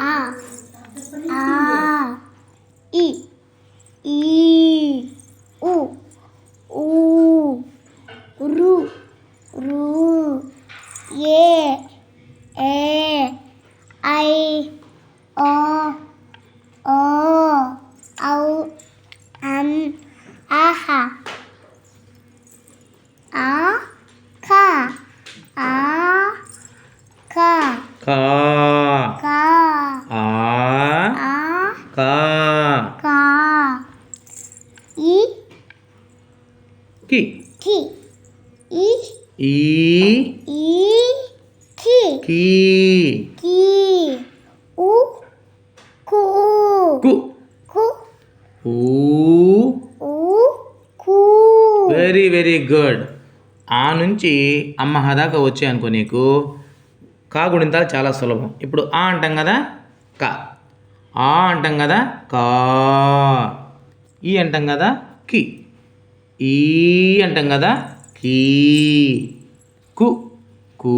ఆ ఆ ఈ ఈ ఉ ఊ రు రు ఏ ఏ ఐ ఓ ఓ ఔ అం ఆహా ఆ ఖా ఆ ఖా కా కా ఆ ఆ కా. కా. ఈ. కి. కి. ఈ. ఈ. ఈ. కి. కీ. కి. ఉ కు. కు. కు. ఊ. ఉ కు. Very very good. ఆ నుంచి అమ్మ హ దాకా వచ్చాయి అనుకో నీకు. కా గుణింతాలు చాలా సులభం. ఇప్పుడు ఆ అంటాం కదా? క. ఆ అంటాం కదా కా. ఈ అంటాం కదా కి. ఈ అంటాం కదా కీ. కు. కూ.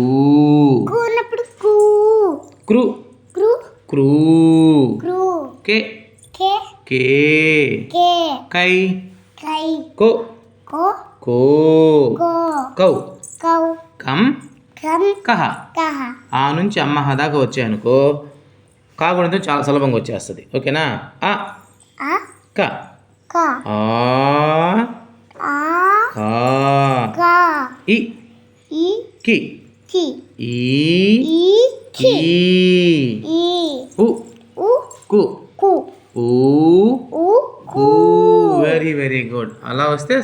కు ఉన్నప్పుడు కు. క్రు క్రు కే. కే. కే. కే. కై. కై. కో. కో. కో. కో. కౌ. కౌ. కం. కం. కహ. కహ. ఆ నుంచి అమ్మ దాకా వచ్చాయనుకో. కాగుణితో చాలా సులభంగా వచ్చేస్తుంది. ఓకేనా? ఆ. క. ఈ. కి. కి. ఈ. ఈ. కి. ఈ. ఈ. ఉ ఉ కు. కు. ఊ. ఉ కు. వెరీ వెరీ గుడ్ అలా వస్తే